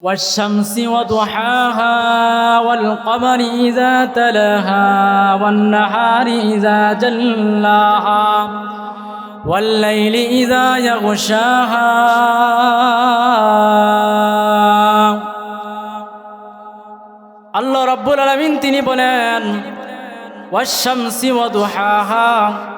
والشمس وضحاها والقمر إذا تلاها والنهار إذا جلاها والليل إذا يغشاها الله رب العالمين تني بولان والشمس وضحاها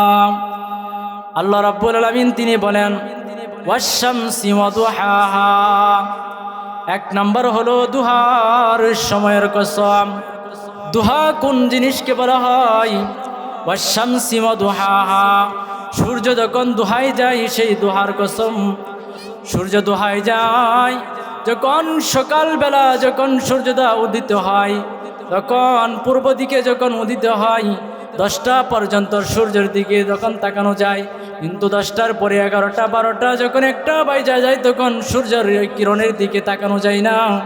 আল্লাহ রাব্বুল আলামিন তিনি বলেন এক নম্বর হলো দুহার সময়ের কসম। দুহা কোন জিনিসকে বলা হয়? ওয়াদুহাহা সূর্য যখন দুহাই যায়, সেই দুহার কসম। সূর্য দোহাই যায়, যখন সকালবেলা যখন সূর্যোদা উদিত হয়, তখন পূর্ব দিকে যখন উদিত হয়, দশটা পর্যন্ত সূর্যের দিকে যখন তাকানো যায় কিন্তু দশটার পরে এগারোটা, বারোটা, যখন একটা বাইজা যায়, তখন সূর্যের কিরণের দিকে তাকানো যায় না।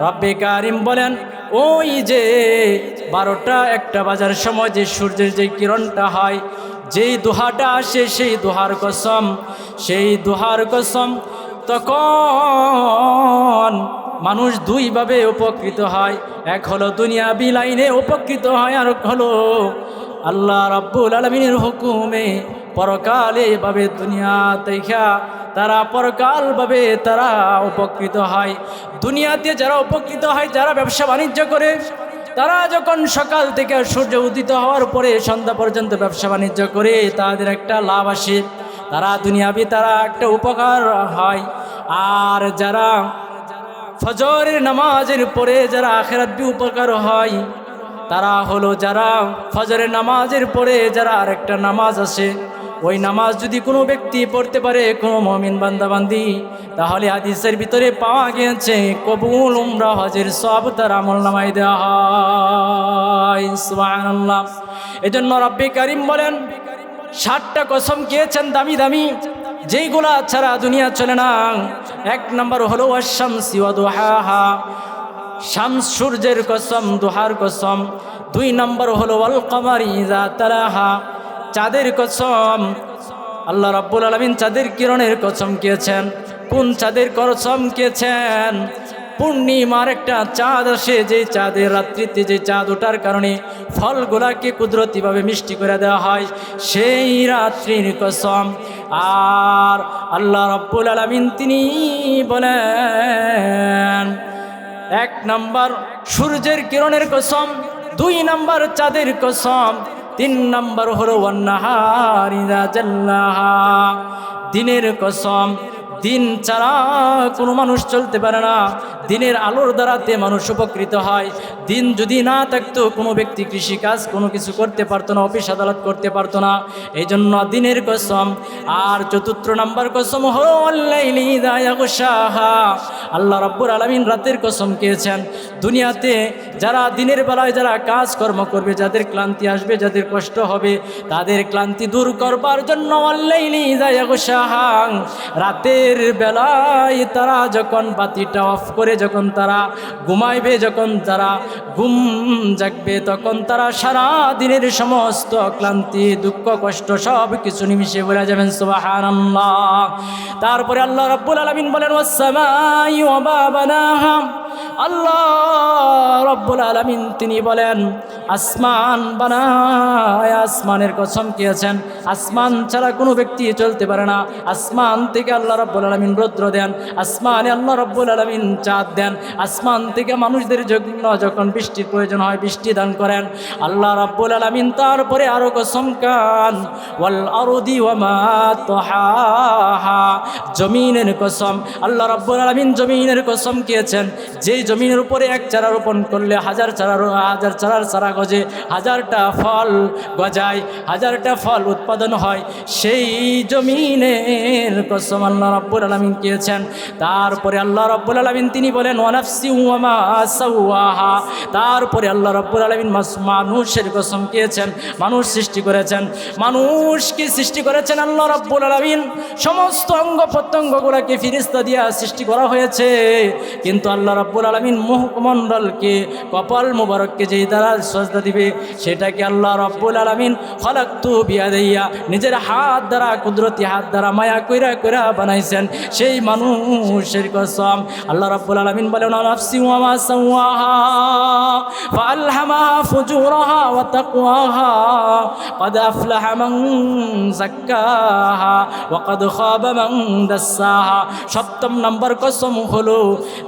রব্বে কারিম বলেন, ওই যে বারোটা, একটা বাজার সময় যে সূর্যের যে কিরণটা হয়, যেই দোহাটা আসে, সেই দোহার কসম, সেই দোহার কসম। তখন মানুষ দুইভাবে উপকৃত হয়, এক হলো দুনিয়া বিলাইনে উপকৃত হয়, আর হলো আল্লাহ রাব্বুল আলমিনের হুকুমে পরকালে এভাবে দুনিয়া দেখা, তারা পরকাল পরকালভাবে তারা উপকৃত হয়। দুনিয়াতে যারা উপকৃত হয়, যারা ব্যবসা বাণিজ্য করে, তারা যখন সকাল থেকে সূর্য উদিত হওয়ার পরে সন্ধ্যা পর্যন্ত ব্যবসা বাণিজ্য করে, তাদের একটা লাভ আসে। তারা দুনিয়াবি তারা একটা উপকার হয়। আর যারা ফজরের নামাজের পরে যারা আখেরাতবি উপকার হয় তারা হলো যারা ফজরের নামাজের পরে যারা আরেকটা নামাজ আসে ওই নামাজ যদি কোনো ব্যক্তি পড়তে পারে, কোনো মমিন বান্দাবান্দি তাহলে হাদিসের ভিতরে পাওয়া গিয়েছে, কবুল উমরা হজের সব তার আমল নামাই দেওয়া সুবহানাল্লাহ। এজন্য রব্বি করিম বলেন, ষাটটা কসম খেয়েছেন দামি দামি, যেইগুলা ছাড়া দুনিয়া চলে না। এক নম্বর হলো অশ্যাম সিওয়াদোহা শামস সূর্যের কসম, দুহার কসম, দুই নম্বর হলো অল কমার ইজা তালাহা, চাঁদের কসম। আল্লাহ রাব্বুল আলমিন চাঁদের কিরণের কসম খেয়েছেন কোন চাঁদের কসম খেয়েছেন পূর্ণিমার একটা চাঁদ আসে যে চাঁদের রাত্রিতে যে চাঁদ ওঠার কারণে ফলগুলাকে কুদরতিভাবে মিষ্টি করে দেওয়া হয়, সেই রাত্রির কসম। আর আল্লাহ রব্বুল আলমিন তিনি বলেন এক নাম্বার সূর্যের কিরণের কসম দুই নাম্বার চাঁদের কসম তিন নাম্বার হলো দিনের কসম দিন ছাড়া কোনো মানুষ চলতে পারে না। দিনের আলোর দ্বারাতে মানুষ উপকৃত হয়। দিন যদি না থাকতো, কোনো ব্যক্তি কৃষিকাজ, কোনো কিছু করতে পারতো না, অফিস আদালত করতে পারতো না। এই জন্য দিনের কসম। আর চতুর্থ নাম্বার কসম হলো আল্লাহ রব্বুর আলমিন রাতের কসম খেয়েছেন। দুনিয়াতে যারা দিনের বেলায় যারা কাজ কর্ম করবে, যাদের ক্লান্তি আসবে, যাদের কষ্ট হবে, তাদের ক্লান্তি দূর করবার জন্য অল্লাইলি রাতের বেলায় তারা যখন বাতিটা অফ করে যখন তারা ঘুমাইবে, যখন তারা ঘুম জাগবে, তখন তারা সারা দিনের সমস্ত ক্লান্তি, দুঃখ, কষ্ট সব কিছু নিমিশে বলে যাবেন সুবাহান তারপরে আল্লাহ রব্বুল আলমিন বলেন ওসামাই আল্লাহ রব্বুল আলমিন তিনি বলেন, আসমান বানায়, আসমানের কসম খেয়েছেন আসমান ছাড়া কোনো ব্যক্তি চলতে পারে না। আসমান থেকে আল্লাহ রব্বুল আলমিন রৌদ্র দেন, আসমানে আল্লাহ রব্বুল আলমিন চাঁদ দেন। আসমান থেকে মানুষদের জন্য যখন বৃষ্টির প্রয়োজন হয়, বৃষ্টি দান করেন। আল্লাহ রব্বুল আলমিন তারপরে আরও কসম কান ওয়াল আরদি ওয়ামা তোহা জমিনের কসম। আল্লাহ রব্বুল আলমিন জমিনের কসম খেয়েছেন যেই জমিনের উপরে এক চারা রোপণ করলে হাজার চারা হাজার চারার চারা গজে, হাজারটা ফল গজায়, হাজারটা ফল উৎপাদন হয়। সেই জমিনের কসম আল্লাহ রব্বুল আলমিন কিয়েছেন তারপরে আল্লাহ রব্বুল আলমিন তিনি বলেন ওয়ানাফসি ওয়ামা সাওয়াহা। তারপরে আল্লাহ রব্বুল আলমিন মানুষের কসম কিয়েছেন মানুষ সৃষ্টি করেছেন। মানুষকে সৃষ্টি করেছেন আল্লাহ রব্বুল আলমিন? সমস্ত অঙ্গ প্রত্যঙ্গগুলোকে ফিরিস্তা দিয়া সৃষ্টি করা হয়েছে। কিন্তু আল্লাহ রব্বুল আলমিন মুখমণ্ডলকে কপাল মুবারককে যেই দ্বারা সজদা দিবে সেটাকে আল্লাহ রব্বুল আলমিন ফলাক্তু বিয়া দিয়া নিজের হাত দ্বারা কুদরতি হাত দ্বারা মায়া কইরা কইরা বানাইছেন সেই মানুষের কসম আল্লাহ রব্বুল আলমিন বলেন নাফসি ওয়ামা সাওয়াহা ফালহামাহা ফুজুরাহা ওয়া তাকওয়াহা قد أفلح من زكاها وقد خاب من دساها সপ্তম নম্বর কসম হলো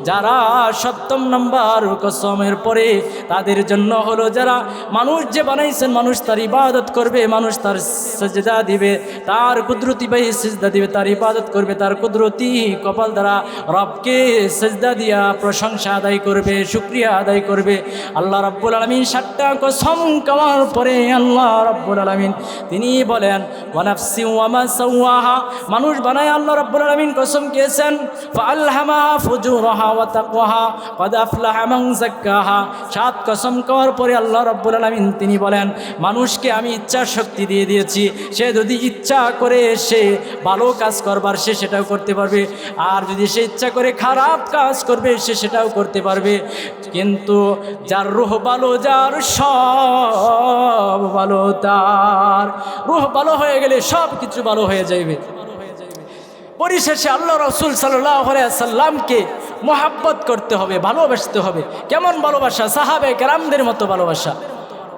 যারা সপ্তম নম্বর কসমের পরে তাদের জন্য হলো যারা মানুষ যে বানাইছেন, মানুষ তার ইবাদত করবে, মানুষ তার সেজদা দিবে, তার কুদরতি ভাই সেজদা দিবে, তার ইবাদত করবে, তার কুদরতি কপাল দ্বারা রবকে সেজদা দিয়া প্রশংসা আদায় করবে, শুক্রিয়া আদায় করবে। আল্লাহ রব্বুল আলমিন সাতটা কসম কামার পরে আল্লাহ রব্বুল আলমিন তিনি বলেন মানুষ বানায় আল্লাহ রব্বুল আলমিন কসম খেয়েছেন ফালহামা ফুজুরহা ওয়া তাকওয়াহা। কদ আফলাহা যাক্কাহা সাত কসম পরে আল্লাহ রব্বুল আলমিন তিনি বলেন, মানুষকে আমি ইচ্ছার শক্তি দিয়ে দিয়েছি। সে যদি ইচ্ছা করে সে ভালো কাজ করবার, সে সেটাও করতে পারবে। আর যদি সে ইচ্ছা করে খারাপ কাজ করবে, সে সেটাও করতে পারবে। কিন্তু যার রুহ ভালো, যার সব ভালো, তার রুহ ভালো হয়ে গেলে সব কিছু ভালো হয়ে যাইবে। পরিশেষে আল্লাহ রসুল সাল্লামকে মোহাব্বত করতে হবে, ভালোবাসতে হবে। কেমন ভালোবাসা? সাহাবে কেরামদের মতো ভালোবাসা।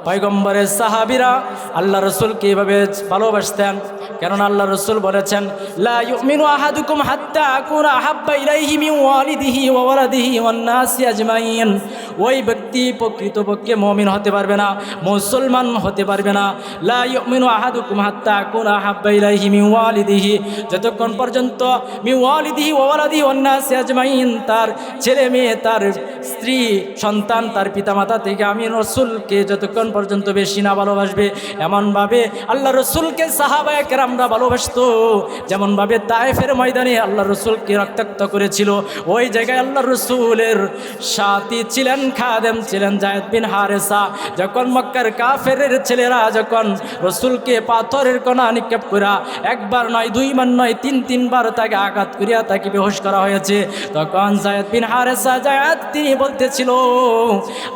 পয়গম্বরের সাহাবিরা আল্লাহ রসুলকে এভাবে ভালোবাসতেন। কেননা আল্লাহ রসুল বলেছেন ওই ব্যক্তি প্রকৃতপক্ষে মুমিন হতে পারবে না, মুসলমান হতে পারবে না। আহাদুকুম হাত্তা যতক্ষণ পর্যন্ত ওয়া তার ছেলে মেয়ে, তার স্ত্রী, সন্তান, তার পিতামাতা থেকে আমি রসুলকে যতক্ষণ পর্যন্ত বেশি না ভালোবাসবে। এমনভাবে আল্লাহ রসুলকে সাহাবায় কেরামরা ভালোবাসতো। যেমনভাবে তায়েফের ময়দানে আল্লাহ রসুলকে রক্তাক্ত করেছিল। ওই জায়গায় আল্লাহ রসুলের সাথী ছিলেন খাদেম, ছিলেন জায়দ বিন হারেসা। যখন মক্কার কাফের ছেলেরা যখন রসুলকে পাথরের কণা নিক্ষেপ করা, একবার নয়, দুইবার নয়, তিন, তিনবার তাকে আঘাত করিয়া তাকে বেহোশ করা হয়েছে। তখন জায়দ বিন হারেসা জায়দ, তিনি বলতেছিল,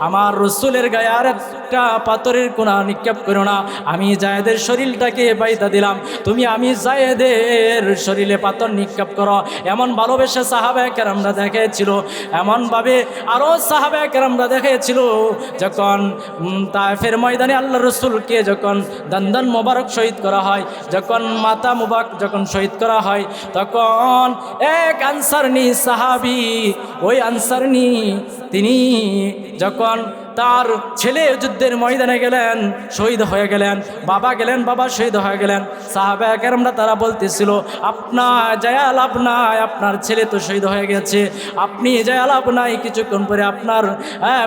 আমার রসুলের গায়ে আর একটা পাথরের কোনা নিক্ষেপ করো না। আমি জায়েদের শরীরটাকে বাইতা দিলাম। তুমি আমি জায়েদের শরীরে পাথর নিক্ষেপ করো। এমন ভালোবেসে সাহাবায় কেরামরা দেখেছিল, এমনভাবে আরও সাহাবায় কেরামরা দেখেছিল, যখন তাফের ময়দানে আল্লাহ রসুলকে যখন দন্দন মোবারক শহীদ করা হয়, যখন মাতা মুবাক যখন শহীদ করা হয়, তখন এক আনসারনি সাহাবি, ওই আনসারনি, তিনি যখন তার ছেলে যুদ্ধের ময়দানে গেলেন, শহীদ হয়ে গেলেন, বাবা গেলেন, বাবা শহীদ হয়ে গেলেন। সাহাবা কেরমরা তারা বলতেছিল আপনার জয়া লাভ নাই আপনার ছেলে তো শহীদ হয়ে গেছে। আপনি জয়া লাভ নাই কিছুক্ষণ পরে আপনার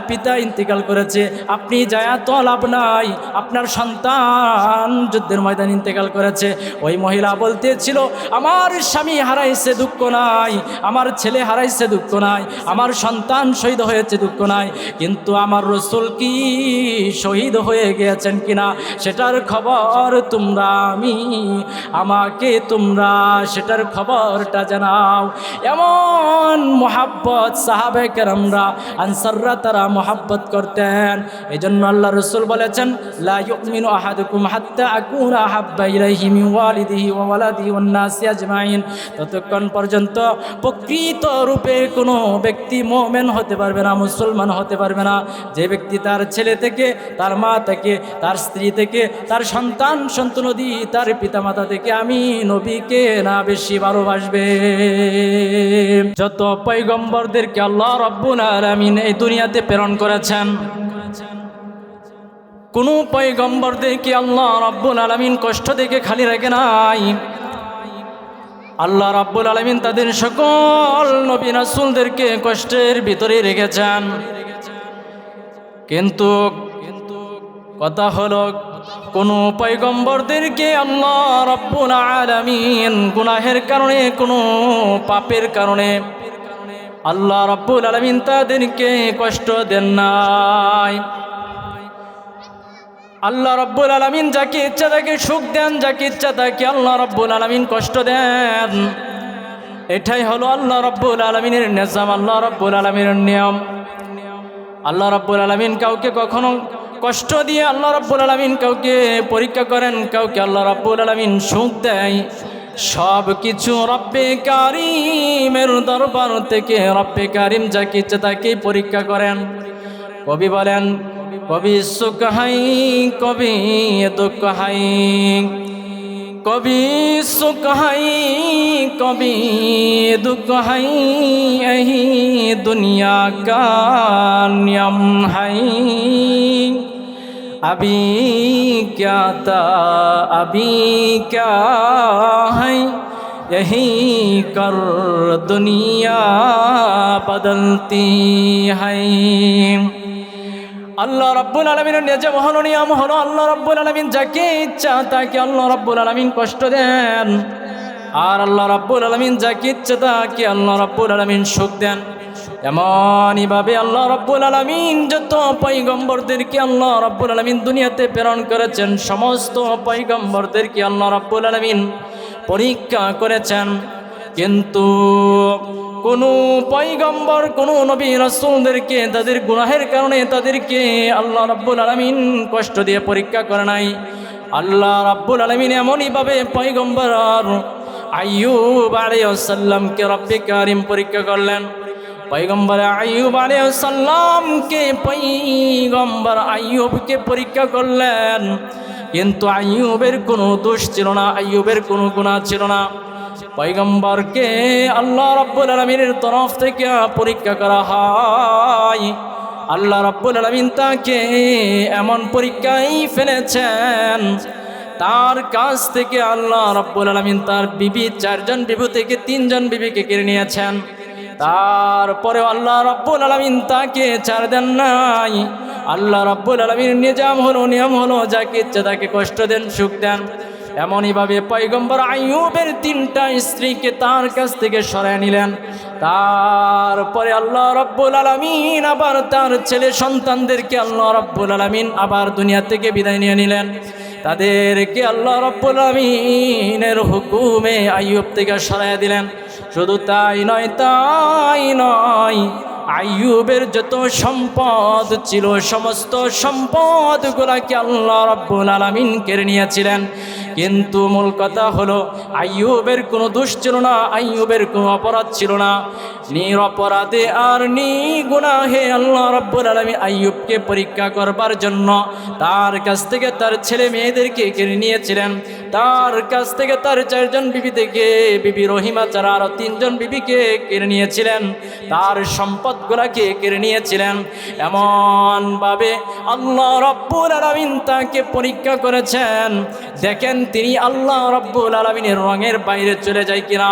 পিতা ইন্তিকাল করেছে। আপনি জয়া তো লাভ নাই আপনার সন্তান যুদ্ধের ময়দানে ইন্তেকাল করেছে। ওই মহিলা বলতেছিল, আমার স্বামী হারাইছে, দুঃখ নাই। আমার ছেলে হারাইছে, দুঃখ নাই। আমার সন্তান শহীদ হয়েছে, দুঃখ নাই। কিন্তু আমার রসুল কি শহীদ হয়ে গিয়েছেন কিনা সেটার খবর তোমরা, আমি, আমাকে তোমরা সেটার খবরটা জানাও। এমন মোহাব্বত সাহাবে কেরামরা, আনসাররা তারা মোহাব্বত করতেন। এই জন্য আল্লাহ রসুল বলেছেন আহাদুকুম ততক্ষণ পর্যন্ত প্রকৃত রূপে কোনো ব্যক্তি মোমেন হতে পারবে না, মুসলমান হতে পারবে না। যে ব্যক্তি তার ছেলে থেকে, তার মা থেকে, তার স্ত্রী থেকে, তার সন্তান সন্তনদী তার পিতামাতা থেকে আমি নবীকে না বেশি ভালোবাসবে। যত পৈগম্বরদেরকে আল্লাহ রব্বুল আলামিন এই দুনিয়াতে প্রেরণ করেছেন, কোনো পৈগম্বরদেরকে আল্লাহ রব্বুল আলামিন কষ্ট দেখে খালি রাখে নাই। আল্লাহ রাব্বুল আলমিন তাদের সকল নবী রাসূলদেরকে কষ্টের ভিতরে রেখেছেন। কিন্তু কথা হলো, কোনো পয়গম্বরদেরকে আল্লাহ রব্বুল আলামিন গুনাহের কারণে, কোনো পাপের কারণে আল্লাহ রব্বুল আলামিন তাদেরকে কষ্ট দেন নাই। আল্লাহ রব্বুল আলামিন যাকে ইচ্ছা তাকে সুখ দেন, যাকে ইচ্ছা তাকে আল্লাহ রব্বুল আলামিন কষ্ট দেন। এটাই হলো আল্লাহ রব্বুল আলমিনের নিজাম, আল্লাহ রব্বুল আলমিনের নিয়ম। আল্লাহ রব্বুল আলমিন কাউকে কখনো কষ্ট দিয়ে আল্লাহ রব্বুল আলমিন কাউকে পরীক্ষা করেন, কাউকে আল্লাহ রব্বুল আলমিন সুখ দেয়। সব কিছু রব্বে কারিমের দরবার থেকে রব্বে কারিম যাকে ইচ্ছে তাকেই পরীক্ষা করেন। কবি বলেন, কবি সুখ হাই, কবি দুঃখ হাই। কবি সুখ হাই কবি দুঃখ হাই यही दुनिया का नियम है अभी क्या था अभी क्या है यही कर दुनिया बदलती है আল্লাহ রব্বুল আলমিনের নিজে মহান নিয়ম হলো আল্লাহ রব্বুল আলমিন যাকে ইচ্ছা তাকে আল্লাহ রব্বুল আলমিন কষ্ট দেন। আর আল্লাহ রব্বুল আলমিন যাকে ইচ্ছা তাকে আল্লাহ রব্বুল আলমিন সুখ দেন। এমনইভাবে আল্লাহ রব্বুল আলমিন যত পৈগম্বরদেরকে আল্লাহ রব্বুল আলমিন দুনিয়াতে প্রেরণ করেছেন, সমস্ত পৈগম্বরদেরকে আল্লাহ রব্বুল আলমিন পরীক্ষা করেছেন। কিন্তু কোনো পৈগম্বর কোনো নবী রাসূলদেরকে তাদের গুনাহের কারণে তাদেরকে আল্লাহ রাব্বুল আলামিন কষ্ট দিয়ে পরীক্ষা করে নাই। আল্লাহ রাব্বুল আলামিন এমনইভাবে পৈগম্বর আর আইয়ুব আলাইহিসসালামকে রব্বে কারিম পরীক্ষা করলেন। পৈগম্বর আইয়ুব আলাইহিসসালামকে পৈগম্বর আইয়ুবকে পরীক্ষা করলেন। কিন্তু আইয়ুবের কোনো দোষ ছিল না, আইয়ুবের কোনো গুনাহ ছিল না। পৈগম্বরকে আল্লাহ রব্বুল আলমিনের তরফ থেকে পরীক্ষা করা হয়। আল্লাহ রব্বুল আলমিন তাকে এমন পরীক্ষায় ফেলেছেন। তার কাছ থেকে আল্লাহ রব্বুল আলমিন তার বিবি চারজন বিবু থেকে তিনজন বিবিকে কেড়ে নিয়েছেন। তারপরে আল্লাহ রব্বুল আলমিন তাকে ছাড় দেন নাই। আল্লাহ রব্বুল আলমিন নিজাম হলো, নিয়ম হলো, যাকে ইচ্ছে তাকে কষ্ট দেন, সুখ দেন। এমনইভাবে পয়গম্বর আইয়ুবের তিনটা স্ত্রীকে তার কাছ থেকে সরায় নিলেন। তারপরে আল্লাহ রব্বুল আলমিন আবার তার ছেলে সন্তানদেরকে আল্লাহ রব্বুল আলমিন আবার দুনিয়া থেকে বিদায় নিয়ে নিলেন। তাদেরকে আল্লাহ রব্বুল আলমিনের হুকুমে আইয়ুব থেকে সরাইয়া দিলেন। শুধু তাই নয় তাই নয়, আইয়ুবের যত সম্পদ ছিল, সমস্ত সম্পদগুলাকে আল্লাহ রব্বুল আলমিন কেড়ে নিয়েছিলেন। কিন্তু মূল কথা হলো, আইয়ুবের কোনো দোষ ছিল না, আইয়ুবের কোনো অপরাধ ছিল না। নিরপরাধে আর নি গুনাহে আল্লাহ রব্বুল আলমী আইয়ুবকে পরীক্ষা করবার জন্য তার কাছ থেকে তার ছেলে মেয়েদেরকে কেড়ে নিয়েছিলেন। তার কাছ থেকে তার চারজন বিবি থেকে বিবি রহিমা ছাড়া আরও তিনজন বিবিকে কেড়ে নিয়েছিলেন। তার সম্পদগুলাকে কেড়ে নিয়েছিলেন। এমনভাবে আল্লাহ রব্বুল আলমিন তাকে পরীক্ষা করেছেন। দেখেন তিনি আল্লাহ রব্বুল আলমিনের রঙের বাইরে চলে যায় কিনা?